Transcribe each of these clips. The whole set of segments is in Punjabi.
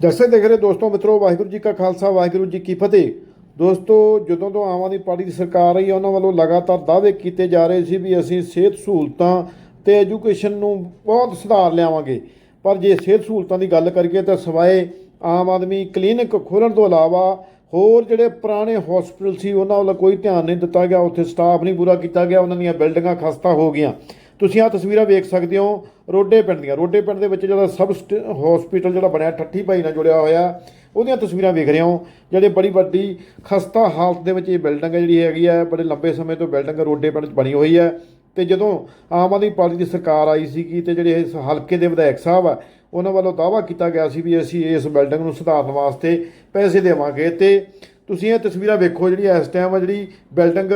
ਜੈਸੇ ਦੇਖ ਰਹੇ ਦੋਸਤੋ ਮਿੱਤਰੋ ਵਾਹਿਗੁਰੂ ਜੀ ਕਾ ਖਾਲਸਾ ਵਾਹਿਗੁਰੂ ਜੀ ਕੀ ਫਤਿਹ। ਦੋਸਤੋ ਜਦੋਂ ਤੋਂ ਆਮ ਆਦਮੀ ਪਾਰਟੀ ਦੀ ਸਰਕਾਰ ਆਈ ਹੈ, ਉਹਨਾਂ ਵੱਲੋਂ ਲਗਾਤਾਰ ਦਾਅਵੇ ਕੀਤੇ ਜਾ ਰਹੇ ਸੀ ਵੀ ਅਸੀਂ ਸਿਹਤ ਸਹੂਲਤਾਂ ਤੇ ਐਜੂਕੇਸ਼ਨ ਨੂੰ ਬਹੁਤ ਸੁਧਾਰ ਲਿਆਵਾਂਗੇ। ਪਰ ਜੇ ਸਿਹਤ ਸਹੂਲਤਾਂ ਦੀ ਗੱਲ ਕਰੀਏ ਤਾਂ ਸਵਾਏ ਆਮ ਆਦਮੀ ਕਲੀਨਿਕ ਖੋਲ੍ਹਣ ਤੋਂ ਇਲਾਵਾ ਹੋਰ ਜਿਹੜੇ ਪੁਰਾਣੇ ਹਸਪੀਟਲ ਸੀ ਉਹਨਾਂ ਵੱਲ ਕੋਈ ਧਿਆਨ ਨਹੀਂ ਦਿੱਤਾ ਗਿਆ ਉੱਥੇ ਸਟਾਫ ਨਹੀਂ ਪੂਰਾ ਕੀਤਾ ਗਿਆ ਉਹਨਾਂ ਦੀਆਂ ਬਿਲਡਿੰਗਾਂ ਖਸਤਾ ਹੋ ਗਈਆਂ। ਤੁਸੀਂ ਆ ਤਸਵੀਰਾਂ ਵੇਖ ਸਕਦੇ ਹੋ ਰੋਡੇ ਪਿੰਡ ਦੀਆਂ। ਰੋਡੇ ਪਿੰਡ ਦੇ ਵਿੱਚ ਜਿਹੜਾ ਸਬ ਹਸਪੀਟਲ ਜਿਹੜਾ ਬਣਿਆ, ਠੱਠੀ ਭਾਈ ਨਾਲ ਜੁੜਿਆ ਹੋਇਆ, ਉਹਦੀਆਂ ਤਸਵੀਰਾਂ ਵੇਖ ਰਹੇ ਹੋ। ਜਿਹੜੇ ਬੜੀ ਵੱਡੀ ਖਸਤਾ ਹਾਲਤ ਦੇ ਵਿੱਚ ਇਹ ਬਿਲਡਿੰਗ ਜਿਹੜੀ ਹੈਗੀ ਹੈ, ਬੜੇ ਲੰਬੇ ਸਮੇਂ ਤੋਂ ਬਿਲਡਿੰਗ ਰੋਡੇ ਪਿੰਡ 'ਚ ਬਣੀ ਹੋਈ ਹੈ। ਤੇ ਜਦੋਂ ਆਮ ਆਦਮੀ ਪਾਰਟੀ ਦੀ ਸਰਕਾਰ ਆਈ ਸੀਗੀ ਤੇ ਜਿਹੜੇ ਇਸ ਹਲਕੇ ਦੇ ਵਿਧਾਇਕ ਸਾਹਿਬ ਆ, ਉਹਨਾਂ ਵੱਲੋਂ ਦਾਅਵਾ ਕੀਤਾ ਗਿਆ ਸੀ ਵੀ ਅਸੀਂ ਇਸ ਬਿਲਡਿੰਗ ਨੂੰ ਸੁਧਾਰਨ ਵਾਸਤੇ ਪੈਸੇ ਦੇਵਾਂਗੇ। ਤੇ ਤੁਸੀਂ ਇਹ ਤਸਵੀਰਾਂ ਵੇਖੋ ਜਿਹੜੀ ਇਸ ਟਾਈਮ ਆ ਜਿਹੜੀ ਬਿਲਡਿੰਗ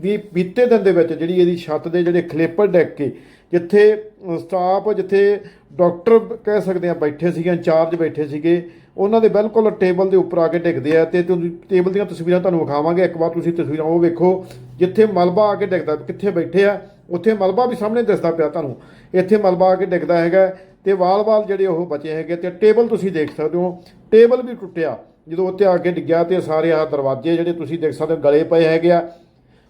ਦੀ ਬੀਤੇ ਦਿਨ ਦੇ ਵਿੱਚ ਜਿਹੜੀ ਇਹਦੀ ਛੱਤ ਦੇ ਜਿਹੜੇ ਖਲੇਪਰ ਡੈਕ ਕੇ ਜਿੱਥੇ ਸਟਾਫ ਜਿੱਥੇ ਡਾਕਟਰ ਕਹਿ ਸਕਦੇ ਆ ਬੈਠੇ ਸੀਗੇ, ਇੰਚਾਰਜ ਬੈਠੇ ਸੀਗੇ, ਉਹਨਾਂ ਦੇ ਬਿਲਕੁਲ ਟੇਬਲ ਦੇ ਉੱਪਰ ਆ ਕੇ ਡਿੱਗਦੇ ਆ ਤੇ ਤੁਸੀਂ ਟੇਬਲ ਦੀਆਂ ਤਸਵੀਰਾਂ ਤੁਹਾਨੂੰ ਵਿਖਾਵਾਂਗੇ। ਇੱਕ ਵਾਰ ਤੁਸੀਂ ਤਸਵੀਰਾਂ ਉਹ ਵੇਖੋ, ਜਿੱਥੇ ਮਲਬਾ ਆ ਕੇ ਡਿੱਗਦਾ, ਕਿੱਥੇ ਬੈਠੇ ਆ, ਉੱਥੇ ਮਲਬਾ ਵੀ ਸਾਹਮਣੇ ਦਿਸਦਾ ਪਿਆ ਤੁਹਾਨੂੰ। ਇੱਥੇ ਮਲਬਾ ਆ ਕੇ ਡਿੱਗਦਾ ਹੈਗਾ ਤੇ ਵਾਲ-ਵਾਲ ਜਿਹੜੇ ਉਹ ਬਚੇ ਹੈਗੇ ਤੇ ਟੇਬਲ ਤੁਸੀਂ ਦੇਖ ਸਕਦੇ ਹੋ, ਟੇਬਲ ਵੀ ਟੁੱਟਿਆ। ਜਦੋਂ ਉੱਤੇ ਆ ਕੇ ਡਿੱਗਿਆ ਤੇ ਸਾਰੇ ਆ ਦਰਵਾਜ਼ੇ ਜਿਹੜੇ ਤੁਸੀਂ ਦੇਖ ਸਕਦੇ ਹੋ ਗਲੇ ਪਏ ਹੈਗੇ ਆ।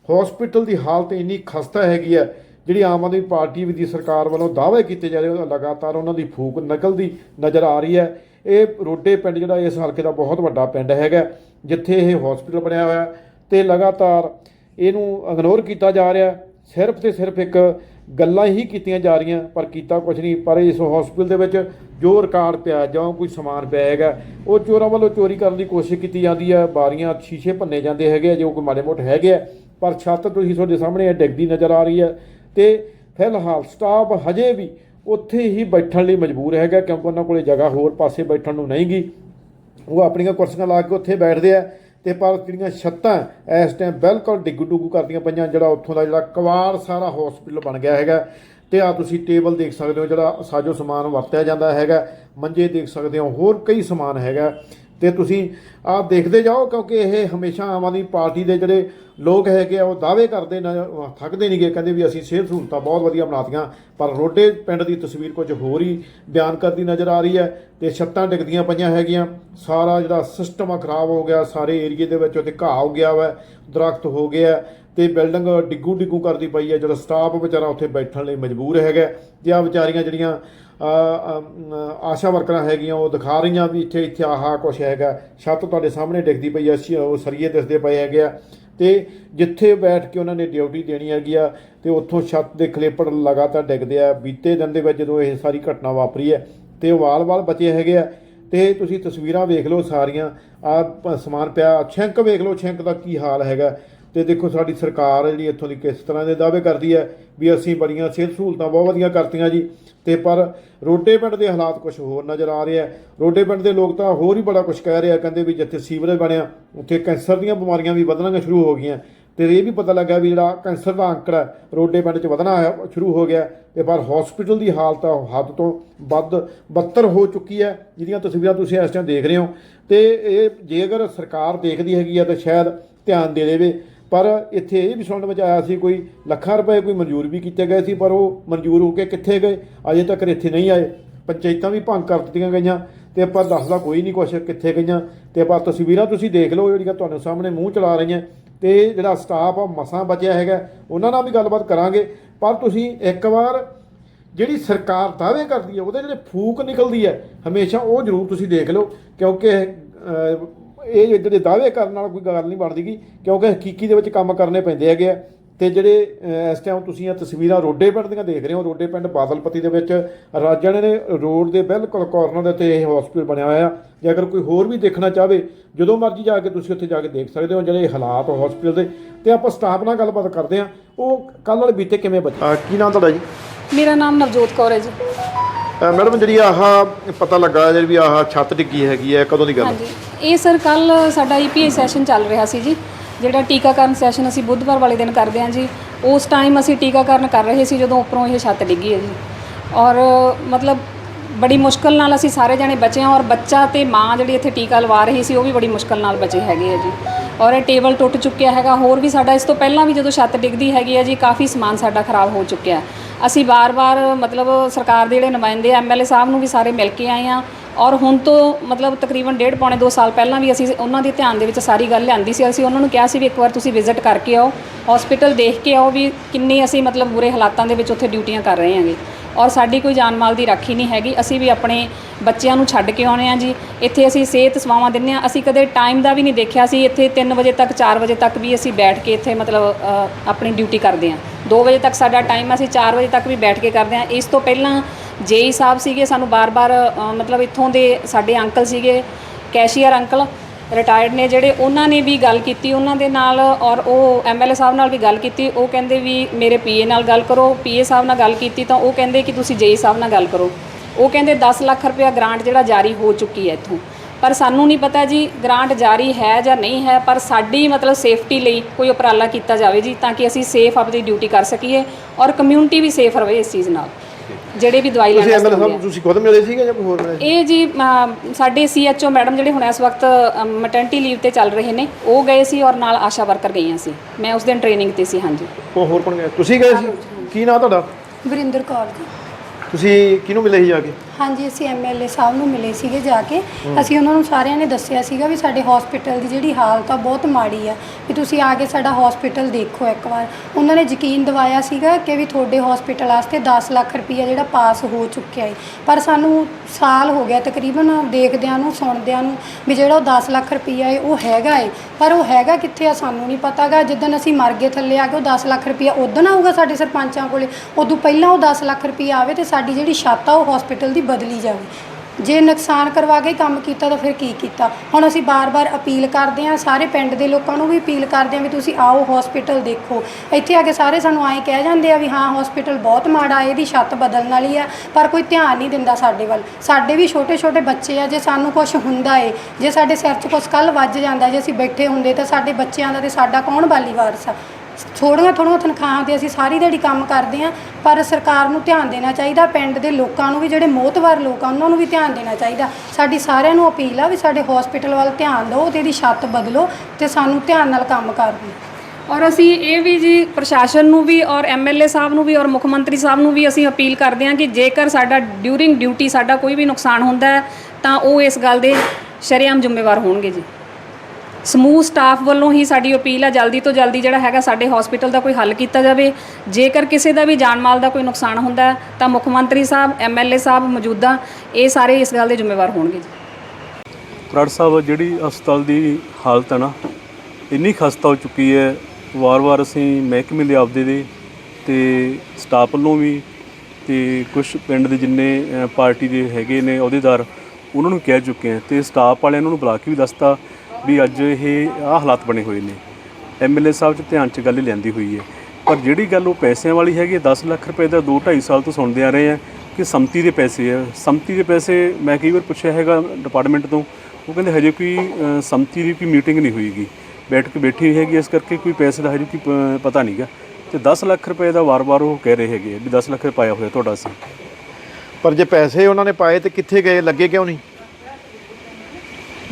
ਹਸਪੀਟਲ ਦੀ ਹਾਲਤ ਇੰਨੀ ਖਸਤਾ ਹੈਗੀ ਆ, ਜਿਹੜੀ ਆਮ ਆਦਮੀ ਪਾਰਟੀ ਵੀ ਦੀ ਸਰਕਾਰ ਵੱਲੋਂ ਦਾਅਵੇ ਕੀਤੇ ਜਾ ਰਹੇ ਉਹ ਲਗਾਤਾਰ ਉਹਨਾਂ ਦੀ ਫੂਕ ਨਿਕਲਦੀ ਨਜ਼ਰ ਆ ਰਹੀ ਹੈ ਇਹ ਰੋਡੇ ਪਿੰਡ ਜਿਹੜਾ ਇਸ ਹਲਕੇ ਦਾ ਬਹੁਤ ਵੱਡਾ ਪਿੰਡ ਹੈਗਾ, ਜਿੱਥੇ ਇਹ ਹਸਪੀਟਲ ਬਣਿਆ ਹੋਇਆ ਤੇ ਲਗਾਤਾਰ ਇਹਨੂੰ ਇਗਨੋਰ ਕੀਤਾ ਜਾ ਰਿਹਾ। ਸਿਰਫ ਤੇ ਸਿਰਫ ਇੱਕ ਗੱਲਾਂ ਹੀ ਕੀਤੀਆਂ ਜਾ ਰਹੀਆਂ, ਪਰ ਕੀਤਾ ਕੁਝ ਨਹੀਂ। ਪਰ ਇਸ ਹਸਪੀਟਲ ਦੇ ਵਿੱਚ ਜੋ ਰਿਕਾਰਡ ਪਿਆ, ਜਾਂ ਕੋਈ ਸਮਾਨ ਪਿਆ ਹੈਗਾ, ਉਹ ਚੋਰਾਂ ਵੱਲੋਂ ਚੋਰੀ ਕਰਨ ਦੀ ਕੋਸ਼ਿਸ਼ ਕੀਤੀ ਜਾਂਦੀ ਹੈ। ਬਾਰੀਆਂ ਸ਼ੀਸ਼ੇ ਭੰਨੇ ਜਾਂਦੇ ਹੈਗੇ ਆ, ਜੋ ਕੋਈ ਮਾੜੇ ਮੋਟੇ ਹੈਗੇ ਆ, ਪਰ ਛੱਤ ਤੁਸੀਂ ਤੁਹਾਡੇ ਸਾਹਮਣੇ ਡਿੱਗਦੀ ਨਜ਼ਰ ਆ ਰਹੀ ਹੈ। ਤੇ ਫਿਲਹਾਲ ਸਟਾਫ ਹਜੇ ਵੀ ਉੱਥੇ ਹੀ ਬੈਠਣ ਲਈ ਮਜਬੂਰ ਹੈਗਾ, ਕਿਉਂਕਿ ਉਹਨਾਂ ਕੋਲੇ ਜਗ੍ਹਾ ਹੋਰ ਪਾਸੇ ਬੈਠਣ ਨੂੰ ਨਹੀਂ ਗੀ। ਉਹ ਆਪਣੀਆਂ ਕੁਰਸੀਆਂ ਲਾ ਕੇ ਉੱਥੇ ਬੈਠਦੇ ਆ। ਤੇ ਪਰ ਜਿਹੜੀਆਂ ਛੱਤਾਂ ਇਸ ਟਾਈਮ ਬਿਲਕੁਲ ਡਿੱਗੂ ਡੁੱਗੂ ਕਰਦੀਆਂ ਪਈਆਂ, ਜਿਹੜਾ ਉੱਥੋਂ ਦਾ ਜਿਹੜਾ ਕਵਾੜ ਸਾਰਾ ਹਸਪੀਟਲ ਬਣ ਗਿਆ ਹੈਗਾ। ਤੇ ਆ ਤੁਸੀਂ ਟੇਬਲ ਦੇਖ ਸਕਦੇ ਹੋ, ਜਿਹੜਾ ਸਾਜੋ ਸਮਾਨ ਵਰਤਿਆ ਜਾਂਦਾ ਹੈਗਾ, ਮੰਜੇ ਦੇਖ ਸਕਦੇ ਹੋ, ਹੋਰ ਕਈ ਸਮਾਨ ਹੈਗਾ। ਤੇ ਤੁਸੀਂ ਆਹ ਦੇਖਦੇ ਜਾਓ, ਕਿਉਂਕਿ ਇਹ ਹਮੇਸ਼ਾ ਆਮ ਆਦਮੀ ਪਾਰਟੀ ਦੇ ਜਿਹੜੇ ਲੋਕ ਹੈਗੇ ਆ, ਉਹ ਦਾਅਵੇ ਕਰਦੇ ਨਾ ਥੱਕਦੇ ਨਹੀਂਗੇ, ਕਹਿੰਦੇ ਵੀ ਅਸੀਂ ਸਿਹਤ ਸਹੂਲਤਾਂ ਬਹੁਤ ਵਧੀਆ ਬਣਾਤੀਆਂ, ਪਰ ਰੋਡੇ ਪਿੰਡ ਦੀ ਤਸਵੀਰ ਕੁਝ ਹੋਰ ਹੀ ਬਿਆਨ ਕਰਦੀ ਨਜ਼ਰ ਆ ਰਹੀ ਹੈ ਤੇ ਛੱਤਾਂ ਡਿੱਗਦੀਆਂ ਪਈਆਂ ਹੈਗੀਆਂ, ਸਾਰਾ ਜਿਹੜਾ ਸਿਸਟਮ ਆ ਖਰਾਬ ਹੋ ਗਿਆ, ਸਾਰੇ ਏਰੀਏ ਦੇ ਵਿੱਚ ਉੱਤੇ ਘਾਹ ਹੋ ਗਿਆ ਵਾ, ਦਰਖਤ ਹੋ ਗਿਆ ਤੇ ਬਿਲਡਿੰਗ ਡਿੱਗੂ ਡਿੱਗੂ ਕਰਦੀ ਪਈ ਹੈ, ਜਿਹੜਾ ਸਟਾਫ ਵਿਚਾਰਾ ਉੱਥੇ ਬੈਠਣ ਲਈ ਮਜਬੂਰ ਹੈਗਾ ਤੇ ਆ ਵਿਚਾਰੀਆਂ ਜਿਹੜੀਆਂ ਆਸ਼ਾ ਵਰਕਰਾਂ ਹੈਗੀਆਂ, ਉਹ ਦਿਖਾ ਰਹੀਆਂ ਵੀ ਇੱਥੇ ਇੱਥੇ ਆਹਾ ਕੁਛ ਹੈਗਾ, ਛੱਤ ਤੁਹਾਡੇ ਸਾਹਮਣੇ ਡਿੱਗਦੀ ਪਈ ਐ ਉਹ ਸਰੀਏ ਦਿਸਦੇ ਪਏ ਹੈਗੇ ਆ ਤੇ ਜਿੱਥੇ ਬੈਠ ਕੇ ਉਹਨਾਂ ਨੇ ਡਿਊਟੀ ਦੇਣੀ ਹੈਗੀ ਆ, ਤੇ ਉੱਥੋਂ ਛੱਤ ਦੇ ਖਲੇਪੜ ਲਗਾਤਾਰ ਡਿੱਗਦੇ ਆ। ਬੀਤੇ ਦਿਨ ਦੇ ਵਿੱਚ ਜਦੋਂ ਇਹ ਸਾਰੀ ਘਟਨਾ ਵਾਪਰੀ ਹੈ, ਤੇ ਵਾਲ-ਵਾਲ ਬਚੇ ਹੈਗੇ ਆ। ਤੇ ਤੁਸੀਂ ਤਸਵੀਰਾਂ ਵੇਖ ਲਓ ਸਾਰੀਆਂ। ਆ ਸਮਾਨ ਪਿਆ। ਛਿੰਕ ਵੇਖ ਲਓ, ਛਿੰਕ ਦਾ ਕੀ ਹਾਲ ਹੈਗਾ। ਤੇ ਦੇਖੋ ਸਾਡੀ ਸਰਕਾਰ ਜਿਹੜੀ ਇੱਥੋਂ ਦੀ ਕਿਸ ਤਰ੍ਹਾਂ ਦੇ ਦਾਅਵੇ ਕਰਦੀ ਹੈ ਵੀ ਅਸੀਂ ਬੜੀਆਂ ਸਿਹਤ ਸਹੂਲਤਾਂ ਬਹੁਤ ਵਧੀਆ ਕਰਤੀਆਂ ਜੀ। ਤੇ ਪਰ ਰੋਡੇ ਪਿੰਡ ਦੇ ਹਾਲਾਤ ਕੁਝ ਹੋਰ ਨਜ਼ਰ ਆ ਰਹੇ ਆ। ਰੋਡੇ ਪਿੰਡ ਦੇ ਲੋਕ ਤਾਂ ਹੋਰ ਹੀ ਬੜਾ ਕੁਝ ਕਹਿ ਰਹੇ ਆ, ਕਹਿੰਦੇ ਵੀ ਜਿੱਥੇ ਸੀਵਰੇਜ ਬਣਿਆ, ਉੱਥੇ ਕੈਂਸਰ ਦੀਆਂ ਬਿਮਾਰੀਆਂ ਵੀ ਵਧਣੀਆਂ ਸ਼ੁਰੂ ਹੋ ਗਈਆਂ। ਤੇ ਇਹ ਵੀ ਪਤਾ ਲੱਗਾ ਵੀ ਜਿਹੜਾ ਕੈਂਸਰ ਦਾ ਅੰਕੜਾ ਰੋਡੇ ਪਿੰਡ 'ਚ ਵਧਣਾ ਸ਼ੁਰੂ ਹੋ ਗਿਆ। ਤੇ ਪਰ ਹਸਪੀਟਲ ਦੀ ਹਾਲਤ ਹੱਦ ਤੋਂ ਵੱਧ ਬੱਤਰ ਹੋ ਚੁੱਕੀ ਹੈ ਜਿਹੜੀਆਂ ਤਸਵੀਰਾਂ ਤੁਸੀਂ ਇਸ ਟਾਈਮ ਦੇਖ ਰਹੇ ਹੋ। ਤੇ ਇਹ ਜੇ ਅਗਰ ਸਰਕਾਰ ਦੇਖਦੀ ਹੈਗੀ ਆ, ਤਾਂ ਸ਼ਾਇਦ ਧਿਆਨ ਦੇ ਦੇਵੇ। ਪਰ ਇੱਥੇ ਇਹ ਵੀ ਸੁਣਨ ਵਿੱਚ ਆਇਆ ਸੀ ਕੋਈ ਲੱਖਾਂ ਰੁਪਏ ਕੋਈ ਮਨਜ਼ੂਰ ਵੀ ਕੀਤੇ ਗਏ ਸੀ, ਪਰ ਉਹ ਮਨਜ਼ੂਰ ਹੋ ਕੇ ਕਿੱਥੇ ਗਏ? ਅਜੇ ਤੱਕ ਇੱਥੇ ਨਹੀਂ ਆਏ। ਪੰਚਾਇਤਾਂ ਵੀ ਭੰਗ ਕਰ ਦਿੱਤੀਆਂ ਗਈਆਂ ਤੇ ਆਪਾਂ ਦੱਸਦਾ ਕੋਈ ਨਹੀਂ ਕੁਛ ਕਿੱਥੇ ਗਈਆਂ। ਤੇ ਆਪਾਂ ਤਸਵੀਰਾਂ ਤੁਸੀਂ ਦੇਖ ਲਓ ਜਿਹੜੀਆਂ ਤੁਹਾਨੂੰ ਸਾਹਮਣੇ ਮੂੰਹ ਚਲਾ ਰਹੀਆਂ। ਤੇ ਜਿਹੜਾ ਸਟਾਫ ਆ ਮਸਾਂ ਬਚਿਆ ਹੈਗਾ। ਉਹਨਾਂ ਨਾਲ ਵੀ ਗੱਲਬਾਤ ਕਰਾਂਗੇ। ਪਰ ਤੁਸੀਂ ਇੱਕ ਵਾਰ ਜਿਹੜੀ ਸਰਕਾਰ ਦਾਅਵੇ ਕਰਦੀ ਹੈ, ਉਹਦੇ ਜਿਹੜੇ ਫੂਕ ਨਿਕਲਦੀ ਹੈ, ਹਮੇਸ਼ਾ ਉਹ ਜ਼ਰੂਰ ਤੁਸੀਂ ਦੇਖ ਲਓ। ਕਿਉਂਕਿ ਇਹ ਜਿਹੜੇ ਦਾਅਵੇ ਕਰਨ ਨਾਲ ਕੋਈ ਗੱਲ ਨਹੀਂ ਬਣਦੀਗੀ ਕਿਉਂਕਿ ਹਕੀਕੀ ਦੇ ਵਿੱਚ ਕੰਮ ਕਰਨੇ ਪੈਂਦੇ ਹੈਗੇ ਆ। ਤੇ ਜਿਹੜੇ ਇਸ ਟਾਈਮ ਤੁਸੀਂ ਇਹ ਤਸਵੀਰਾਂ ਰੋਡੇ ਪਿੰਡ ਦੀਆਂ ਦੇਖ ਰਹੇ ਹੋ ਰੋਡੇ ਪਿੰਡ ਬਾਦਲਪਤੀ ਦੇ ਵਿੱਚ ਰਾਜਣ ਨੇ ਰੋਡ ਦੇ ਬਿਲਕੁਲ ਕਾਰਨਰ ਦੇ ਉੱਤੇ ਇਹ ਹਸਪੀਟਲ ਬਣਿਆ ਹੋਇਆ। ਜੇ ਅਗਰ ਕੋਈ ਹੋਰ ਵੀ ਦੇਖਣਾ ਚਾਹਵੇ ਜਦੋਂ ਮਰਜ਼ੀ ਜਾ ਕੇ ਤੁਸੀਂ ਉੱਥੇ ਜਾ ਕੇ ਦੇਖ ਸਕਦੇ ਹੋ ਜਿਹੜੇ ਹਾਲਾਤ ਹਸਪੀਟਲ ਦੇ। ਤੇ ਆਪਾਂ ਸਟਾਫ ਨਾਲ ਗੱਲਬਾਤ ਕਰਦੇ ਹਾਂ। ਉਹ ਕੱਲ੍ਹ ਵਾਲੇ ਬੀਤੇ ਕਿਵੇਂ ਬਚੇ? ਕੀ ਨਾਮ ਤੁਹਾਡਾ ਜੀ? ਮੇਰਾ ਨਾਮ ਨਵਜੋਤ ਕੌਰ ਹੈ ਜੀ। ਮੈਡਮ, ਜਿਹੜੀ ਆਹ ਪਤਾ ਲੱਗਾ, ਜਿਹੜੀ ਵੀ ਆਹ ਛੱਤ ਡਿੱਗੀ ਹੈਗੀ ਹੈ, ਕਦੋਂ ਦੀ ਗੱਲ ਹਾਂਜੀ। ਇਹ ਸਰ ਕੱਲ ਸਾਡਾ ਈਪੀਆਈ ਸੈਸ਼ਨ ਚੱਲ ਰਿਹਾ ਸੀ ਜੀ, ਜਿਹੜਾ ਟੀਕਾਕਰਨ ਸੈਸ਼ਨ ਅਸੀਂ ਬੁੱਧਵਾਰ ਵਾਲੇ ਦਿਨ ਕਰਦੇ ਹਾਂ ਜੀ। ਉਸ ਟਾਈਮ ਅਸੀਂ ਟੀਕਾਕਰਨ ਕਰ ਰਹੇ ਸੀ, ਜਦੋਂ ਉੱਪਰੋਂ ਇਹ ਛੱਤ ਡਿੱਗੀ ਹੈ ਜੀ। ਔਰ ਮਤਲਬ ਬੜੀ ਮੁਸ਼ਕਲ ਨਾਲ ਅਸੀਂ ਸਾਰੇ ਜਣੇ ਬਚੇ ਹਾਂ, ਔਰ ਬੱਚਾ ਤੇ ਮਾਂ ਜਿਹੜੀ ਇੱਥੇ ਟੀਕਾ ਲਵਾ ਰਹੀ ਸੀ, ਉਹ ਵੀ ਬੜੀ ਮੁਸ਼ਕਲ ਨਾਲ ਬਚੇ ਹੈਗੇ ਆ ਜੀ। ਔਰ ਇਹ ਟੇਬਲ ਟੁੱਟ ਚੁੱਕਿਆ ਹੈਗਾ। ਹੋਰ ਵੀ ਸਾਡਾ ਇਸ ਤੋਂ ਪਹਿਲਾਂ ਵੀ ਜਦੋਂ ਛੱਤ ਡਿੱਗਦੀ ਹੈਗੀ ਹੈ ਜੀ, ਕਾਫੀ ਸਮਾਨ ਸਾਡਾ ਖਰਾਬ ਹੋ ਚੁੱਕਿਆ ਅਸੀਂ ਬਾਰ-ਬਾਰ ਮਤਲਬ ਸਰਕਾਰ ਦੇ ਜਿਹੜੇ ਨੁਮਾਇੰਦੇ ਐਮਐਲਏ ਸਾਹਿਬ ਨੂੰ ਵੀ ਸਾਰੇ ਮਿਲ ਕੇ ਆਏ ਆ ਔਰ ਹੁਣ ਤੋਂ ਮਤਲਬ ਤਕਰੀਬਨ ਡੇਢ ਪੌਣੇ 2 ਸਾਲ ਪਹਿਲਾਂ ਵੀ ਅਸੀਂ ਉਹਨਾਂ ਦੇ ਧਿਆਨ ਦੇ ਵਿੱਚ ਸਾਰੀ ਗੱਲ ਲਿਆਂਦੀ ਸੀ। ਅਸੀਂ ਉਹਨਾਂ ਨੂੰ ਕਿਹਾ ਸੀ ਵੀ ਇੱਕ ਵਾਰ ਤੁਸੀਂ ਵਿਜ਼ਿਟ ਕਰਕੇ ਆਓ, ਹਸਪੀਟਲ ਦੇਖ ਕੇ ਆਓ ਵੀ ਕਿੰਨੇ ਅਸੀਂ ਮਤਲਬ ਬੁਰੇ ਹਾਲਾਤਾਂ ਦੇ ਵਿੱਚ ਉੱਥੇ ਡਿਊਟੀਆਂ ਕਰ ਰਹੇ ਹਾਂਗੇ। ਔਰ ਸਾਡੀ ਕੋਈ ਜਾਨ ਮਾਲ ਦੀ ਰਾਖੀ ਨਹੀਂ ਹੈਗੀ। ਅਸੀਂ ਵੀ ਆਪਣੇ ਬੱਚਿਆਂ ਨੂੰ ਛੱਡ ਕੇ ਆਉਣੇ ਆ ਜੀ। ਇੱਥੇ ਅਸੀਂ ਸਿਹਤ ਸੇਵਾਵਾਂ ਦਿੰਦੇ ਆ। ਅਸੀਂ ਕਦੇ ਟਾਈਮ ਦਾ ਵੀ ਨਹੀਂ ਦੇਖਿਆ ਸੀ। ਇੱਥੇ 3 ਵਜੇ ਤੱਕ 4 ਵਜੇ ਤੱਕ ਵੀ ਅਸੀਂ ਬੈਠ ਕੇ ਇੱਥੇ ਮਤਲਬ ਆਪਣੀ ਡਿਊਟੀ ਕਰਦੇ ਆ। 2 ਵਜੇ ਤੱਕ ਸਾਡਾ ਟਾਈਮ ਅਸੀਂ 4 ਵਜੇ ਤੱਕ ਵੀ ਬੈਠ ਕੇ ਕਰਦੇ ਆ। ਇਸ ਤੋਂ ਪਹਿਲਾਂ ਜੇਈ ਸਾਹਿਬ ਸੀਗੇ ਸਾਨੂੰ ਬਾਰ-ਬਾਰ ਮਤਲਬ ਇੱਥੋਂ ਦੇ ਸਾਡੇ ਅੰਕਲ ਸੀਗੇ, ਕੈਸ਼ੀਅਰ ਅੰਕਲ। ਰਿਟਾਇਰਡ ਨੇ ਜਿਹੜੇ ਉਹਨਾਂ ਨੇ ਵੀ ਗੱਲ ਕੀਤੀ, ਉਹਨਾਂ ਦੇ ਨਾਲ ਔਰ ਉਹ ਐਮਐਲਏ ਸਾਹਿਬ ਨਾਲ ਵੀ ਗੱਲ ਕੀਤੀ, ਉਹ ਕਹਿੰਦੇ ਵੀ ਮੇਰੇ ਪੀਏ ਨਾਲ ਗੱਲ ਕਰੋ ਪੀਏ ਸਾਹਿਬ ਨਾਲ ਗੱਲ ਕੀਤੀ ਤਾਂ ਉਹ ਕਹਿੰਦੇ ਕਿ ਤੁਸੀਂ ਜੇਈ ਸਾਹਿਬ ਨਾਲ ਗੱਲ ਕਰੋ। ਉਹ ਕਹਿੰਦੇ 10 ਲੱਖ ਰੁਪਇਆ ਗ੍ਰਾਂਟ ਜਿਹੜਾ ਜਾਰੀ ਹੋ ਚੁੱਕੀ ਹੈ ਇੱਥੋਂ। ਪਰ ਸਾਨੂੰ ਨਹੀਂ ਪਤਾ ਜੀ ਗ੍ਰਾਂਟ ਜਾਰੀ ਹੈ ਜਾਂ ਨਹੀਂ ਹੈ, ਪਰ ਸਾਡੀ ਮਤਲਬ ਸੇਫਟੀ ਲਈ ਕੋਈ ਉਪਰਾਲਾ ਕੀਤਾ ਜਾਵੇ ਜੀ ਤਾਂ ਕਿ ਅਸੀਂ ਸੇਫ ਆਪਣੀ ਡਿਊਟੀ ਕਰ ਸਕੀਏ ਔਰ ਕਮਿਊਨਿਟੀ ਵੀ ਸੇਫ ਰਵੇ ਇਸ ਚੀਜ਼ ਨਾਲ। ਜਿਹੜੇ ਵੀ ਦਵਾਈ ਲੈਣ ਤੁਸੀਂ ਐਮਐਲਏ ਆਉਂਦੇ ਸਾਹਿਬ ਤੁਸੀਂ ਖੁਦ ਮਿਲੇ ਸੀਗੇ ਜਾਂ ਕੋਈ ਹੋਰ ਮਿਲੇ ਇਹ ਜੀ ਅਮ, ਸਾਡੇ ਸੀਐਚਓ ਮੈਡਮ ਜਿਹੜੇ ਹੁਣ ਇਸ ਵਕਤ ਮਟਰਨਿਟੀ ਲੀਵ ਤੇ ਚੱਲ ਰਹੇ ਨੇ ਉਹ ਗਏ ਸੀ ਔਰ ਨਾਲ ਆਸ਼ਾ ਵਰਕਰ ਗਈਆਂ ਸੀ। ਮੈਂ ਉਸ ਦਿਨ ਟ੍ਰੇਨਿੰਗ ਤੇ ਸੀ ਹਾਂਜੀ। ਉਹ ਹੋਰ ਕੌਣ ਗਏ? ਤੁਸੀਂ ਗਏ ਸੀ? ਕੀ ਨਾਂ ਤੁਹਾਡਾ? ਵਰਿੰਦਰ ਕੌਰ ਜੀ। ਤੁਸੀਂ ਕਿਹਨੂੰ ਮਿਲੇ ਸੀ ਜਾ ਕੇ? ਹਾਂਜੀ, ਅਸੀਂ ਐਮਐਲਏ ਸਾਹਿਬ ਨੂੰ ਮਿਲੇ ਸੀਗੇ ਜਾ ਕੇ। ਅਸੀਂ ਉਹਨਾਂ ਨੂੰ ਸਾਰਿਆਂ ਨੇ ਦੱਸਿਆ ਸੀਗਾ ਵੀ ਸਾਡੇ ਹਸਪੀਟਲ ਦੀ ਜਿਹੜੀ ਹਾਲਤ ਆ ਬਹੁਤ ਮਾੜੀ ਆ, ਵੀ ਤੁਸੀਂ ਆ ਕੇ ਸਾਡਾ ਹਸਪੀਟਲ ਦੇਖੋ ਇੱਕ ਵਾਰ। ਉਹਨਾਂ ਨੇ ਯਕੀਨ ਦਿਵਾਇਆ ਸੀਗਾ ਕਿ ਵੀ ਤੁਹਾਡੇ ਹਸਪੀਟਲ ਵਾਸਤੇ 10 ਲੱਖ ਰੁਪਈਆ ਜਿਹੜਾ ਪਾਸ ਹੋ ਚੁੱਕਿਆ ਹੈ ਪਰ ਸਾਨੂੰ ਸਾਲ ਹੋ ਗਿਆ ਤਕਰੀਬਨ ਦੇਖਦਿਆਂ ਨੂੰ, ਸੁਣਦਿਆਂ ਨੂੰ ਵੀ ਜਿਹੜਾ ਉਹ 10 ਲੱਖ ਰੁਪਈਆ ਹੈ ਉਹ ਹੈਗਾ ਏ। ਪਰ ਉਹ ਹੈਗਾ ਕਿੱਥੇ ਆ ਸਾਨੂੰ ਨਹੀਂ ਪਤਾਗਾ ਜਿੱਦਣ ਅਸੀਂ ਮਰ ਗਏ ਥੱਲੇ ਆ ਕੇ ਉਹ 10 ਲੱਖ ਰੁਪਈਆ ਉਦੋਂ ਆਊਗਾ ਸਾਡੇ ਸਰਪੰਚਾਂ ਕੋਲੇ। ਉਦੋਂ ਪਹਿਲਾਂ ਉਹ 10 ਲੱਖ ਰੁਪਈਆ ਆਵੇ ਤੇ ਸਾਡੀ ਜਿਹੜੀ ਛੱਤ ਆ, ਉਹ ਹਸਪੀਟਲ ਦੀ ਬਦਲੀ ਜਾਵੇ। ਜੇ ਨੁਕਸਾਨ ਕਰਵਾ ਕੇ ਕੰਮ ਕੀਤਾ ਤਾਂ ਫਿਰ ਕੀ ਕੀਤਾ? ਹੁਣ ਅਸੀਂ ਬਾਰ-ਬਾਰ ਅਪੀਲ ਕਰਦੇ ਹਾਂ, ਸਾਰੇ ਪਿੰਡ ਦੇ ਲੋਕਾਂ ਨੂੰ ਵੀ ਅਪੀਲ ਕਰਦੇ ਹਾਂ ਵੀ ਤੁਸੀਂ ਆਓ ਹਸਪੀਟਲ ਦੇਖੋ। ਇੱਥੇ ਆ ਕੇ ਸਾਰੇ ਸਾਨੂੰ ਐਂ ਕਹਿ ਜਾਂਦੇ ਆ ਵੀ ਹਾਂ ਹਸਪੀਟਲ ਬਹੁਤ ਮਾੜਾ ਹੈ, ਇਹਦੀ ਛੱਤ ਬਦਲਣ ਵਾਲੀ ਆ, ਪਰ ਕੋਈ ਧਿਆਨ ਨਹੀਂ ਦਿੰਦਾ ਸਾਡੇ ਵੱਲ। ਸਾਡੇ ਵੀ ਛੋਟੇ-ਛੋਟੇ ਬੱਚੇ ਆ, ਜੇ ਸਾਨੂੰ ਕੁਝ ਹੁੰਦਾ ਏ, ਜੇ ਸਾਡੇ ਸਿਰ 'ਚ ਕੁਝ ਕੱਲ ਵੱਜ ਜਾਂਦਾ, ਜੇ ਅਸੀਂ ਬੈਠੇ ਹੁੰਦੇ ਤਾਂ ਸਾਡੇ ਬੱਚਿਆਂ ਦਾ ਤੇ ਸਾਡਾ ਕੌਣ ਬਾਲੀ ਵਾਰਸ ਆ? ਥੋੜੀਆਂ ਥੋੜੀਆਂ ਤਨਖਾਹਾਂ ਤੇ ਅਸੀਂ ਸਾਰੀ ਦਿਹਾੜੀ ਕੰਮ ਕਰਦੇ ਹਾਂ, ਪਰ ਸਰਕਾਰ ਨੂੰ ਧਿਆਨ ਦੇਣਾ ਚਾਹੀਦਾ, ਪਿੰਡ ਦੇ ਲੋਕਾਂ ਨੂੰ ਵੀ ਜਿਹੜੇ ਮੋਹਤਵਾਰ ਲੋਕ ਆ, ਉਹਨਾਂ ਨੂੰ ਵੀ ਧਿਆਨ ਦੇਣਾ ਚਾਹੀਦਾ। ਸਾਡੀ ਸਾਰਿਆਂ ਨੂੰ ਅਪੀਲ ਆ ਵੀ ਸਾਡੇ ਹਸਪੀਟਲ ਵੱਲ ਧਿਆਨ ਦਿਓ ਤੇ ਇਹਦੀ ਛੱਤ ਬਦਲੋ ਤੇ ਸਾਨੂੰ ਧਿਆਨ ਨਾਲ ਕੰਮ ਕਰਨ ਦਿਓ। ਔਰ ਅਸੀਂ ਇਹ ਵੀ ਜੀ ਪ੍ਰਸ਼ਾਸਨ ਨੂੰ ਵੀ ਔਰ ਐਮਐਲਏ ਸਾਹਿਬ ਨੂੰ ਵੀ ਔਰ ਮੁੱਖ ਮੰਤਰੀ ਸਾਹਿਬ ਨੂੰ ਵੀ ਅਸੀਂ ਅਪੀਲ ਕਰਦੇ ਹਾਂ ਕਿ ਜੇਕਰ ਸਾਡਾ ਡਿਊਰਿੰਗ ਡਿਊਟੀ ਸਾਡਾ ਕੋਈ ਵੀ ਨੁਕਸਾਨ ਹੁੰਦਾ ਹੈ, ਤਾਂ ਉਹ ਇਸ ਗੱਲ ਦੇ ਸ਼ਰੇਆਮ ਜ਼ਿੰਮੇਵਾਰ ਹੋਣਗੇ ਜੀ। ਸਮੂਹ ਸਟਾਫ ਵੱਲੋਂ ਹੀ ਸਾਡੀ ਅਪੀਲ ਆ, ਜਲਦੀ ਤੋਂ ਜਲਦੀ ਜਿਹੜਾ ਹੈਗਾ ਸਾਡੇ ਹਸਪੀਟਲ ਦਾ ਕੋਈ ਹੱਲ ਕੀਤਾ ਜਾਵੇ। ਜੇਕਰ ਕਿਸੇ ਦਾ ਵੀ ਜਾਨ ਮਾਲ ਦਾ ਕੋਈ ਨੁਕਸਾਨ ਹੁੰਦਾ ਤਾਂ ਮੁੱਖ ਮੰਤਰੀ ਸਾਹਿਬ ਐਮਐਲਏ ਸਾਹਿਬ ਮੌਜੂਦਾ, ਇਹ ਸਾਰੇ ਇਸ ਗੱਲ ਦੇ ਜ਼ਿੰਮੇਵਾਰ ਹੋਣਗੇ ਜੀ। ਬਰਾੜ ਸਾਹਿਬ, ਜਿਹੜੀ ਹਸਪਤਾਲ ਦੀ ਹਾਲਤ ਹੈ ਨਾ, ਇੰਨੀ ਖਸਤਾ ਹੋ ਚੁੱਕੀ ਹੈ। ਵਾਰ-ਵਾਰ ਅਸੀਂ ਮਹਿਕਮੇ ਦੇ ਆਪਦੇ ਦੇ ਤੇ ਸਟਾਫ ਵੱਲੋਂ ਵੀ ਤੇ ਕੁਝ ਪਿੰਡ ਦੇ ਜਿੰਨੇ ਪਾਰਟੀ ਦੇ ਹੈਗੇ ਨੇ ਅਹੁਦੇਦਾਰ, ਉਹਨਾਂ ਨੂੰ ਕਹਿ ਚੁੱਕੇ ਹਾਂ ਤੇ ਸਟਾਫ ਵਾਲਿਆਂ ਨੂੰ ਬੁਲਾ ਕੇ ਵੀ ਦੱਸਤਾ ਵੀ ਅੱਜ ਇਹ ਆਹ ਹਾਲਾਤ ਬਣੇ ਹੋਏ ਨੇ। ਐਮਐਲਏ ਸਾਹਿਬ ਚ ਧਿਆਨ ਚ ਗੱਲ ਲਿਆਂਦੀ ਹੋਈ ਹੈ ਪਰ ਜਿਹੜੀ ਗੱਲ ਉਹ ਪੈਸਿਆਂ ਵਾਲੀ ਹੈਗੀ ਹੈ, 10 ਲੱਖ ਰੁਪਏ ਦਾ 2 2.5 ਸਾਲ ਤੋਂ ਸੁਣਦੇ ਆ ਰਹੇ ਆ ਕਿ ਸੰਮਤੀ ਦੇ ਪੈਸੇ ਆ। ਸੰਮਤੀ ਦੇ ਪੈਸੇ ਮੈਂ ਕਈ ਵਾਰ ਪੁੱਛਿਆ ਹੈਗਾ ਡਿਪਾਰਟਮੈਂਟ ਤੋਂ ਉਹ ਕਹਿੰਦੇ ਹਜੇ ਕੋਈ ਸੰਮਤੀ ਦੀ ਕੋਈ ਮੀਟਿੰਗ ਨਹੀਂ ਹੋਈਗੀ। ਬੈਠ ਕੇ ਬੈਠੀ ਹੋਈ ਹੈਗੀ ਇਸ ਕਰਕੇ ਕੋਈ ਪੈਸੇ ਦਾ ਹਜੇ ਕੋਈ ਪ- ਪਤਾ ਨਹੀਂਗਾ ਤੇ 10 ਲੱਖ ਰੁਪਏ ਦਾ ਵਾਰ-ਵਾਰ ਉਹ ਕਹਿ ਰਹੇ ਹੈਗੇ ਆ ਵੀ 10 ਲੱਖ ਰੁਪਏ ਪਾਇਆ ਹੋਇਆ ਤੁਹਾਡਾ ਸੀ ਪਰ ਜੇ ਪੈਸੇ ਉਹਨਾਂ ਨੇ ਪਾਏ ਤੇ ਕਿੱਥੇ ਗਏ ਲੱਗੇ ਕਿਉਂ ਨਹੀਂ?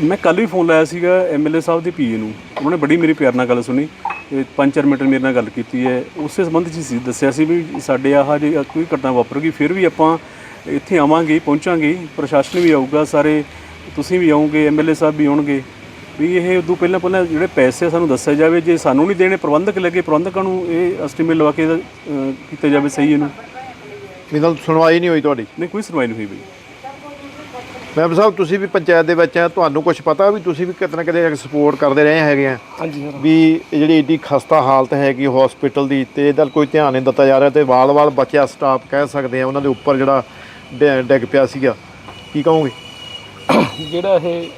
ਮੈਂ ਕੱਲ ਵੀ ਫੋਨ ਲਾਇਆ ਸੀਗਾ ਐਮਐਲਏ ਸਾਹਿਬ ਦੇ ਪੀਏ ਨੂੰ। ਉਹਨਾਂ ਨੇ ਬੜੀ ਮੇਰੀ ਪਿਆਰ ਨਾਲ ਗੱਲ ਸੁਣੀ। ਤੇ ਪੰਜ ਚਾਰ ਮਿੰਟ ਮੇਰੇ ਨਾਲ ਗੱਲ ਕੀਤੀ ਹੈ। ਉਸੇ ਸੰਬੰਧ 'ਚ ਸੀ ਦੱਸਿਆ ਸੀ ਵੀ ਸਾਡੇ ਆਹ ਜੇ ਕੋਈ ਘਟਨਾ ਵਾਪਰੂਗੀ ਫਿਰ ਵੀ ਆਪਾਂ ਇੱਥੇ ਆਵਾਂਗੇ ਪਹੁੰਚਾਂਗੇ। ਪ੍ਰਸ਼ਾਸਨ ਵੀ ਆਊਗਾ ਸਾਰੇ ਤੁਸੀਂ ਵੀ ਆਓਗੇ ਐਮਐਲਏ ਸਾਹਿਬ ਵੀ ਆਉਣਗੇ। ਵੀ ਇਹ ਉਦੋਂ ਪਹਿਲਾਂ ਪਹਿਲਾਂ ਜਿਹੜੇ ਪੈਸੇ ਸਾਨੂੰ ਦੱਸਿਆ ਜਾਵੇ ਜੇ ਸਾਨੂੰ ਨਹੀਂ ਦੇਣੇ ਪ੍ਰਬੰਧਕ ਲੱਗੇ ਪ੍ਰਬੰਧਕਾਂ ਨੂੰ ਇਹ ਐਸਟੀਮੇਟ ਲਵਾ ਕੇ ਇਹਦਾ, ਕੀਤਾ ਜਾਵੇ ਸਹੀ ਇਹਨੂੰ। ਨਾਲ ਸੁਣਵਾਈ ਨਹੀਂ ਹੋਈ ਤੁਹਾਡੀ? ਨਹੀਂ ਕੋਈ ਸੁਣਵਾਈ ਨਹੀਂ ਹੋਈ ਬਈ। ਮੈਮ ਸਾਹਿਬ ਤੁਸੀਂ ਵੀ ਪੰਚਾਇਤ ਦੇ ਵਿੱਚ ਆ ਤੁਹਾਨੂੰ ਕੁਝ ਪਤਾ ਵੀ ਤੁਸੀਂ ਵੀ ਕਿਤੇ ਨਾ ਕਿਤੇ ਸਪੋਰਟ ਕਰਦੇ ਰਹੇ ਹੈਗੇ ਆ? ਹਾਂਜੀ ਸਰ। ਵੀ ਇਹ ਜਿਹੜੀ ਏਡੀ ਖਸਤਾ ਹਾਲਤ ਹੈਗੀ ਹਸਪੀਟਲ ਦੀ ਤੇ ਇਹਦਾ ਕੋਈ ਧਿਆਨ ਨਹੀਂ ਦਿੱਤਾ ਜਾ ਰਿਹਾ ਤੇ ਵਾਲ-ਵਾਲ ਬਚਿਆ ਸਟਾਫ ਕਹਿ ਸਕਦੇ ਆ ਉਹਨਾਂ ਦੇ ਉੱਪਰ ਜਿਹੜਾ ਡਿ- ਡਿੱਗ ਪਿਆ ਸੀਗਾ। ਕੀ ਕਹੋਗੇ? ਜਿਹੜਾ ਇਹ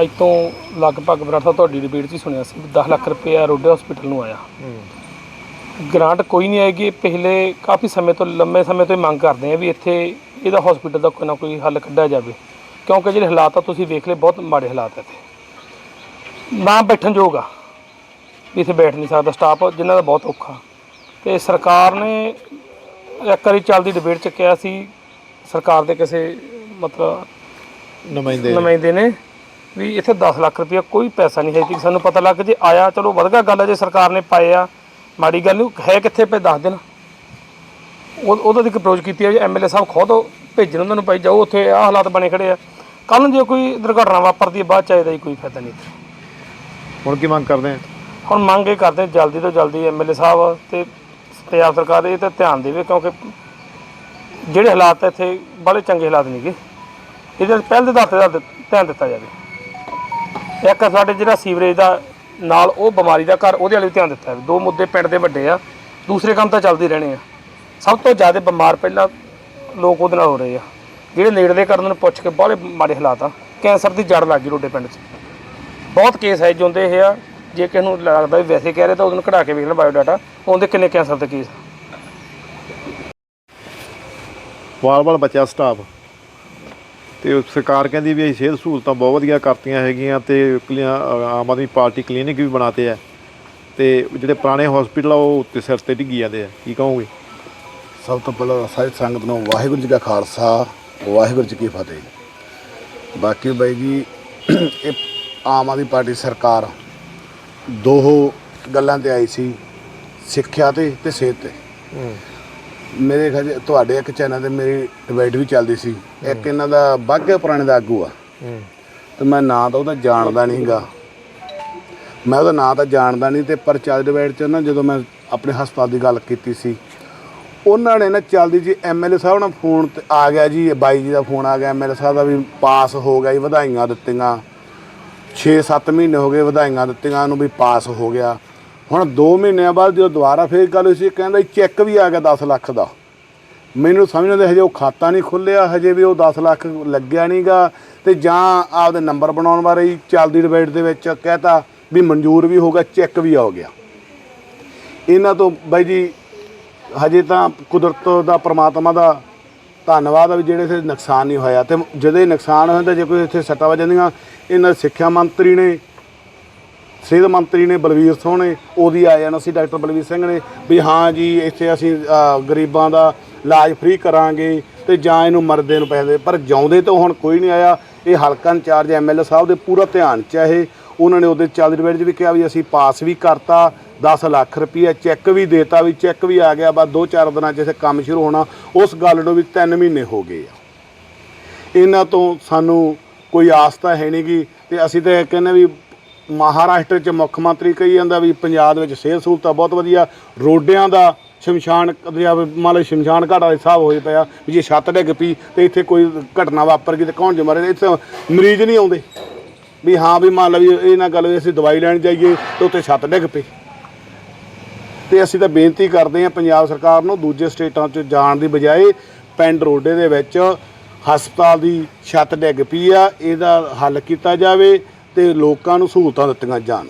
ਅੱਜ ਤੋਂ ਲਗਭਗ ਸਾਹਿਬ ਤੁਹਾਡੀ ਡਿਬੇਟ 'ਚ ਹੀ ਸੁਣਿਆ ਸੀ ਵੀ 10 ਲੱਖ ਰੁਪਏ ਰੋਡੇ ਹਸਪੀਟਲ ਨੂੰ ਆਇਆ। ਗ੍ਰਾਂਟ ਕੋਈ ਨਹੀਂ ਆਏਗੀ ਪਿਛਲੇ ਕਾਫੀ ਸਮੇਂ ਤੋਂ ਲੰਮੇ ਸਮੇਂ ਤੋਂ ਮੰਗ ਕਰਦੇ ਆ ਵੀ ਇੱਥੇ ਇਹਦਾ ਹਸਪੀਟਲ ਦਾ ਕੋਈ ਨਾ ਕੋਈ ਹੱਲ ਕੱਢਿਆ ਜਾਵੇ। ਕਿਉਂਕਿ ਜਿਹੜੇ ਹਾਲਾਤ ਆ ਤੁਸੀਂ ਵੇਖ ਲਏ ਬਹੁਤ ਮਾੜੇ ਹਾਲਾਤ ਆ ਇੱਥੇ। ਨਾ ਬੈਠਣ ਯੋਗ ਆ। ਇੱਥੇ ਬੈਠ ਨਹੀਂ ਸਕਦਾ ਸਟਾਫ ਜਿਨ੍ਹਾਂ ਦਾ ਬਹੁਤ ਔਖਾ। ਤੇ ਸਰਕਾਰ ਨੇ ਇੱਕ ਵਾਰੀ ਚੱਲਦੀ ਡਿਬੇਟ 'ਚ ਕਿਹਾ ਸੀ ਸਰਕਾਰ ਦੇ ਕਿਸੇ ਮਤਲਬ ਨੁਮਾਇੰਦੇ ਨੁਮਾਇੰਦੇ ਨੇ ਵੀ ਇੱਥੇ 10 ਲੱਖ ਰੁਪਇਆ ਕੋਈ ਪੈਸਾ ਨਹੀਂ ਹੈ ਕਿ ਸਾਨੂੰ ਪਤਾ ਲੱਗ ਜੇ ਆਇਆ ਚਲੋ ਵਧਗਾ ਗੱਲ ਹੈ ਜੇ ਸਰਕਾਰ ਨੇ ਪਾਏ ਆ ਮਾੜੀ ਗੱਲ ਹੈ ਕਿੱਥੇ ਪਏ? ਦੱਸ ਦੇਣ। ਉਹ ਉਹਦਾ ਦੀ ਅਪਰੋਚ ਕੀਤੀ ਹੈ ਐਮਐਲਏ ਸਾਹਿਬ ਖੁਦ ਭੇਜਣ ਉਹਨਾਂ ਨੂੰ ਭਾਈ ਜਾਓ ਉੱਥੇ ਆਹ ਹਾਲਾਤ ਬਣੇ ਖੜੇ ਆ। ਕੱਲ ਨੂੰ ਜੇ ਕੋਈ ਦੁਰਘਟਨਾ ਵਾਪਰਦੀ ਹੈ ਬਾਅਦ ਚ ਇਹਦਾ ਹੀ ਕੋਈ ਫਾਇਦਾ ਨਹੀਂ। ਹੁਣ ਕੀ ਮੰਗ ਕਰਦੇ ਆ? ਹੁਣ ਮੰਗ ਇਹ ਕਰਦੇ ਜਲਦੀ ਤੋਂ ਜਲਦੀ ਐਮਐਲਏ ਸਾਹਿਬ ਤੇ ਪੰਜਾਬ ਸਰਕਾਰ ਇਹ ਤੇ ਧਿਆਨ ਦੇਵੇ ਕਿਉਂਕਿ ਜਿਹੜੇ ਹਾਲਾਤ ਇੱਥੇ ਬੜੇ ਚੰਗੇ ਹਾਲਾਤ ਨਹੀਂਗੇ ਇਹਦੇ ਪਹਿਲ ਦੇ ਆਧਾਰ ਤੇ ਧਿਆਨ ਦਿੱਤਾ ਜਾਵੇ। ਇੱਕ ਸਾਡੇ ਜਿਹੜਾ ਸੀਵਰੇਜ ਦਾ ਨਾਲ ਉਹ ਬਿਮਾਰੀ ਦਾ ਘਰ ਉਹਦੇ ਵਾਲੇ ਵੀ ਧਿਆਨ ਦਿੱਤਾ ਜਾਵੇ। ਦੋ ਮੁੱਦੇ ਪਿੰਡ ਦੇ ਵੱਡੇ ਆ ਦੂਸਰੇ ਕੰਮ ਤਾਂ ਚੱਲਦੇ ਰਹਿਣੇ ਆ। ਸਭ ਤੋਂ ਜ਼ਿਆਦਾ ਬਿਮਾਰ ਪਹਿਲਾਂ ਲੋਕ ਉਹਦੇ ਨਾਲ ਹੋ ਰਹੇ ਆ। ਜਿਹੜੇ ਨੇੜਲੇ ਕਰਨ ਨੂੰ ਪੁੱਛ ਕੇ ਬਾਹਲੇ ਮਾੜੇ ਹਾਲਾਤ ਆ। ਕੈਂਸਰ ਦੀ ਜੜ ਲੱਗ ਗਈ ਰੋਡੇ ਪਿੰਡ 'ਚ। ਬਹੁਤ ਕੇਸ ਹੈ ਜੁੰਦੇ ਇਹ ਆ। ਜੇ ਕਿਸੇ ਨੂੰ ਲੱਗਦਾ ਵੀ ਵੈਸੇ ਕਹਿ ਰਹੇ ਤਾਂ ਉਹਨੂੰ ਕਢਾ ਕੇ ਵੇਖ ਲੈਣ ਬਾਇਓਡਾਟਾ ਉਹਦੇ ਕਿੰਨੇ ਕੈਂਸਰ ਦੇ ਕੇਸ ਵਾਲ-ਵਾਲ ਬਚਿਆ ਸਟਾਫ ਤੇ ਸਰਕਾਰ ਕਹਿੰਦੀ ਵੀ ਅਸੀਂ ਸਿਹਤ ਸਹੂਲਤਾਂ ਬਹੁਤ ਵਧੀਆ ਕਰਤੀਆਂ ਹੈਗੀਆਂ ਤੇ ਕਲੀਆਂ ਆਮ ਆਦਮੀ ਪਾਰਟੀ ਕਲੀਨਿਕ ਵੀ ਬਣਾਤੇ ਆ। ਤੇ ਜਿਹੜੇ ਪੁਰਾਣੇ ਹਸਪੀਟਲ ਆ, ਉਹ ਉੱਤੇ ਸਿਰ ਤੇ ਡਿੱਗੀ ਜਾਂਦੇ ਆ। ਕੀ ਕਹੋਗੇ? ਸਭ ਤੋਂ ਪਹਿਲਾਂ ਸਾਰੀ ਸੰਗਤ ਨੂੰ ਵਾਹਿਗੁਰੂ ਜੀ ਕਾ ਖਾਲਸਾ ਵਾਹਿਗੁਰੂ ਜੀ ਕੀ ਫਤਿਹ। ਬਾਕੀ ਬਾਈ ਜੀ ਇਹ ਆਮ ਆਦਮੀ ਪਾਰਟੀ ਸਰਕਾਰ ਦੋ ਗੱਲਾਂ ਤੇ ਆਈ ਸੀ ਸਿੱਖਿਆ ਤੇ ਤੇ ਸਿਹਤ ਤੇ। ਮੇਰੇ ਖਿਆਲ ਤੁਹਾਡੇ ਇੱਕ ਚੈਨਲ ਤੇ ਮੇਰੀ ਡਿਬੇਟ ਵੀ ਚੱਲਦੀ ਸੀ। ਇੱਕ ਇਹਨਾਂ ਦਾ ਬਾਗੇ ਪੁਰਾਣੇ ਦਾ ਆਗੂ ਆ। ਤੇ ਮੈਂ ਨਾਂ ਤਾਂ ਉਹਦਾ ਜਾਣਦਾ ਨਹੀਂਗਾ ਮੈਂ ਉਹਦਾ ਨਾਂ ਤਾਂ ਜਾਣਦਾ ਨਹੀਂ ਤੇ ਪਰ ਚੱਲ ਡਿਬੇਟ 'ਚ ਨਾ ਜਦੋਂ ਮੈਂ ਆਪਣੇ ਹਸਪਤਾਲ ਦੀ ਗੱਲ ਕੀਤੀ ਸੀ ਉਹਨਾਂ ਨੇ ਨਾ ਚੱਲਦੀ ਜੀ ਐਮਐਲਏ ਸਾਹਿਬ ਨਾਲ ਫੋਨ ਤੇ ਆ ਗਿਆ ਜੀ ਬਾਈ ਜੀ ਦਾ ਫੋਨ ਆ ਗਿਆ ਐਮਐਲਏ ਸਾਹਿਬ ਦਾ ਵੀ ਪਾਸ ਹੋ ਗਿਆ ਜੀ, ਵਧਾਈਆਂ ਦਿੱਤੀਆਂ। 6-7 ਮਹੀਨੇ ਹੋ ਗਏ ਵਧਾਈਆਂ ਦਿੱਤੀਆਂ ਨੂੰ ਵੀ ਪਾਸ ਹੋ ਗਿਆ। ਹੁਣ 2 ਮਹੀਨਿਆਂ ਬਾਅਦ ਜਦੋਂ ਦੁਬਾਰਾ ਫੇਰ ਗੱਲ ਹੋਈ ਸੀ, ਕਹਿੰਦਾ ਚੈੱਕ ਵੀ ਆ ਗਿਆ 10 ਲੱਖ ਦਾ। ਮੈਨੂੰ ਸਮਝ ਨਹੀਂ ਹਜੇ ਉਹ ਖਾਤਾ ਨਹੀਂ ਖੁੱਲਿਆ, ਹਜੇ ਵੀ ਉਹ 10 ਲੱਖ ਲੱਗਿਆ ਨਹੀਂਗਾ ਤੇ ਜਾਂ ਆਪਦੇ ਨੰਬਰ ਬਣਾਉਣ ਬਾਰੇ ਹੀ ਚੱਲਦੀ ਡਿਬੇਟ ਦੇ ਵਿੱਚ ਕਹਿਤਾ ਵੀ ਮਨਜ਼ੂਰ ਵੀ ਹੋ ਗਿਆ, ਚੈੱਕ ਵੀ ਆ ਗਿਆ। ਇਹਨਾਂ ਤੋਂ ਬਾਈ ਜੀ ਹਜੇ ਤਾਂ ਕੁਦਰਤ ਦਾ, ਪ੍ਰਮਾਤਮਾ ਦਾ ਧੰਨਵਾਦ ਆ ਵੀ ਜਿਹੜੇ ਇੱਥੇ ਨੁਕਸਾਨ ਨਹੀਂ ਹੋਇਆ। ਤੇ ਜਦੋਂ ਇਹ ਨੁਕਸਾਨ ਹੁੰਦਾ ਜੇ ਕੋਈ ਇੱਥੇ ਸੱਟਾਂ ਵੱਜ ਜਾਂਦੀਆਂ ਇਹਨਾਂ ਸਿੱਖਿਆ ਮੰਤਰੀ ਨੇ, ਸਿਹਤ ਮੰਤਰੀ ਨੇ ਬਲਵੀਰ ਸਿੰਘ ਨੇ, ਉਹਦੀ ਆ ਜਾਣਾ ਸੀ ਡਾਕਟਰ ਬਲਵੀਰ ਸਿੰਘ ਨੇ ਵੀ ਹਾਂ ਜੀ, ਇੱਥੇ ਅਸੀਂ ਗਰੀਬਾਂ ਦਾ ਇਲਾਜ ਫ੍ਰੀ ਕਰਾਂਗੇ ਤੇ ਜਾਂ ਇਹਨੂੰ ਮਰਦੇ ਨੂੰ ਪੈਸੇ ਪਰ ਜਾਉਂਦੇ ਤੋਂ ਹੁਣ ਕੋਈ ਨਹੀਂ ਆਇਆ। ਇਹ ਹਲਕਾ ਇੰਚਾਰਜ ਐਮਐਲਏ ਸਾਹਿਬ ਦੇ ਪੂਰਾ ਧਿਆਨ ਚ ਆ ਇਹ। ਉਹਨਾਂ ਨੇ ਉਹਦੇ ਚੱਲਦੀ ਡਿਬੇਟ 'ਚ ਵੀ ਕਿਹਾ ਵੀ ਅਸੀਂ ਪਾਸ ਵੀ ਕਰਤਾ। 10 ਲੱਖ ਰੁਪਈਆ ਚੈੱਕ ਵੀ ਦੇਤਾ ਵੀ ਚੈੱਕ ਵੀ ਆ ਗਿਆ, ਬਸ 2-4 ਦਿਨਾਂ 'ਚ ਇਥੇ ਕੰਮ ਸ਼ੁਰੂ ਹੋਣਾ, ਉਸ ਗੱਲ ਨੂੰ ਵੀ 3 ਮਹੀਨੇ ਹੋ ਗਏ ਆ। ਇਹਨਾਂ ਤੋਂ ਸਾਨੂੰ ਕੋਈ ਆਸ ਤਾਂ ਹੈ ਨਹੀਂ ਨਹੀਂਗੀ ਤੇ ਅਸੀਂ ਤਾਂ ਕਹਿੰਦੇ ਵੀ ਮਹਾਰਾਸ਼ਟਰ 'ਚ ਮੁੱਖ ਮੰਤਰੀ ਕਹੀ ਜਾਂਦਾ ਵੀ ਪੰਜਾਬ ਵਿੱਚ ਸਿਹਤ ਸਹੂਲਤਾਂ ਬਹੁਤ ਵਧੀਆ, ਰੋਡਿਆਂ ਦਾ ਸ਼ਮਸ਼ਾਨ ਮੰਨ ਲਓ ਸ਼ਮਸ਼ਾਨ ਘਾਟਾ ਦੇ ਹਿਸਾਬ ਹੋਏ ਪਿਆ ਵੀ ਜੇ ਛੱਤ ਡਿੱਗ ਪਈ ਤੇ ਇੱਥੇ ਕੋਈ ਘਟਨਾ ਵਾਪਰ ਗਈ ਤੇ ਕੌਣ ਜ਼ਿੰਮੇਵਾਰ ਇੱਥੇ ਮਰੀਜ਼ ਨਹੀਂ ਆਉਂਦੇ। ਵੀ ਹਾਂ ਵੀ ਮੰਨ ਲਓ ਵੀ ਇਹ ਨਾ ਗੱਲ ਵੀ ਅਸੀਂ ਦਵਾਈ ਲੈਣ ਜਾਈਏ ਤੇ ਉੱਥੇ ਛੱਤ ਡਿੱਗ ਪਈ। ਤੇ ਅਸੀਂ ਤਾਂ ਬੇਨਤੀ ਕਰਦੇ ਹਾਂ ਪੰਜਾਬ ਸਰਕਾਰ ਨੂੰ ਦੂਜੇ ਸਟੇਟਾਂ 'ਚ ਜਾਣ ਦੀ ਬਜਾਏ ਪਿੰਡ ਰੋਡੇ ਦੇ ਵਿੱਚ ਹਸਪਤਾਲ ਦੀ ਛੱਤ ਡਿੱਗ ਪਈ ਆ, ਇਹਦਾ ਹੱਲ ਕੀਤਾ ਜਾਵੇ ਤੇ ਲੋਕਾਂ ਨੂੰ ਸਹੂਲਤਾਂ ਦਿੱਤੀਆਂ ਜਾਣ।